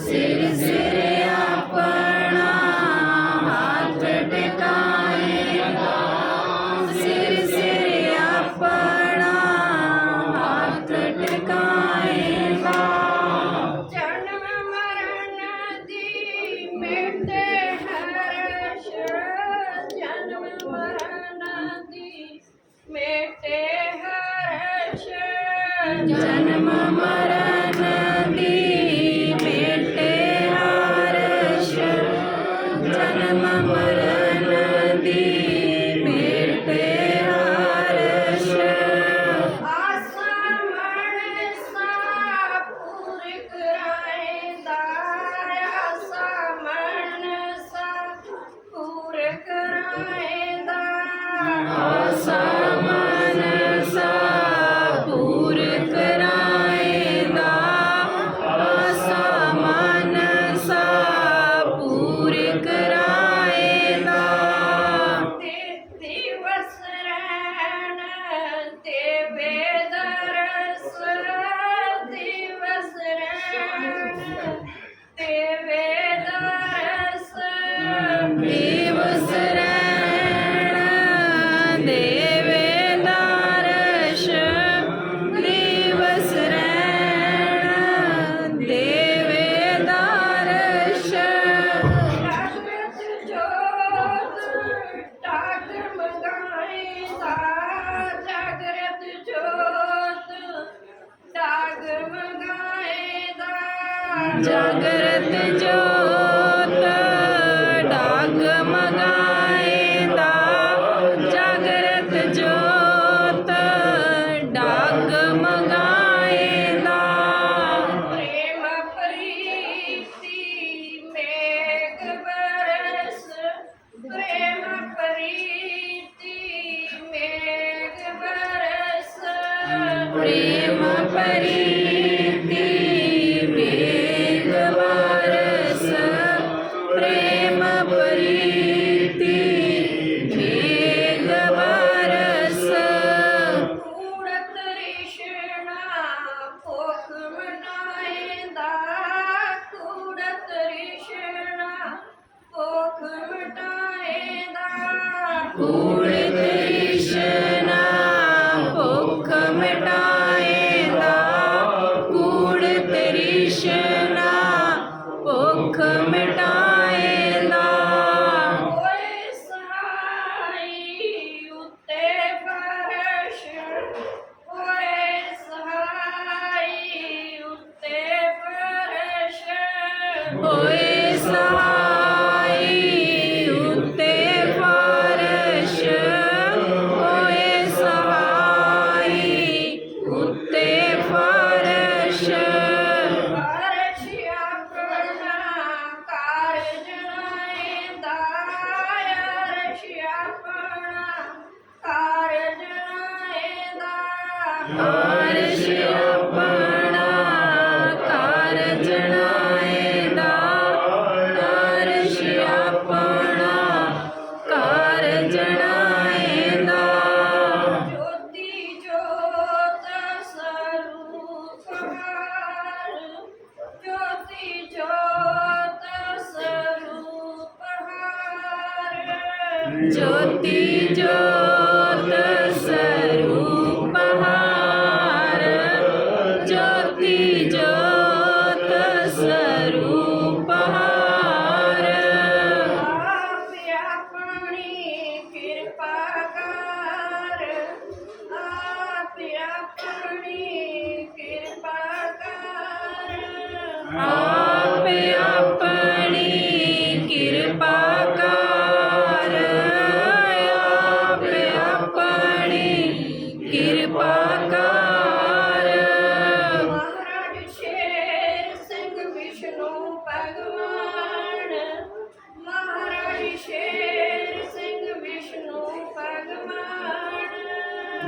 ਸਿਰ ਸਿਰ sorry ਜਾਗਰਤ ਜੋਤ ਡਾਗ ਮਗਾਏਂਦਾ ਜਾਗਰਤ ਜੋਤ ਡਾਗ ਮਗਾਏਂਦਾ ਪ੍ਰੇਮ ਪ੍ਰੀਤੀ ਮੇਘ ਬਰਸ। ਪ੍ਰੇਮ ਪ੍ਰੀਤੀ ਮੇਘ ਬਰਸ। ਪ੍ਰੇਮ ਪਰੀਤੀ ਕੂੜ ਤ੍ਰਿਸ਼ਨਾ ਭੁੱਖ ਮਿਟਾਏਂਦਾ ਕੂੜ ਤ੍ਰਿਸ਼ਨਾ ਭੁੱਖ ਮਿਟਾਏਂਦਾ ਓਏ ਸਹਾਈ ਉੱਤੇ ਫਰਸ਼ ਓਏ ਸਹਾਈ ਉੱਤੇ ਫਰਸ਼ ਹੋਏ ਫਰਸ਼ ਫਰਸ਼ ਆਪਣਾ ਕਾਰਜ ਨਾਏਂਦਾ ਅਰਸ਼ ਆਪਣਾ ਕਾਰਜ ਨਾਏਂਦਾ ਅਰਸ਼ ਜੋਤੀ ਜੋਤ ਸਰੂਪ ਹਾਰ ਜੋਤੀ ਜੋਤ ਸਰੂਪ ਹਾਰ ਆਪ ਆਪਣੀ ਕਿਰਪਾ ਕਰ ਆਪ ਆਪਣੀ ਕਿਰਪਾ ਕਰ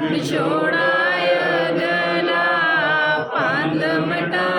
ਵਿਛੋੜਾ ਅਗਲਾ ਪੰਧ ਮਟਾ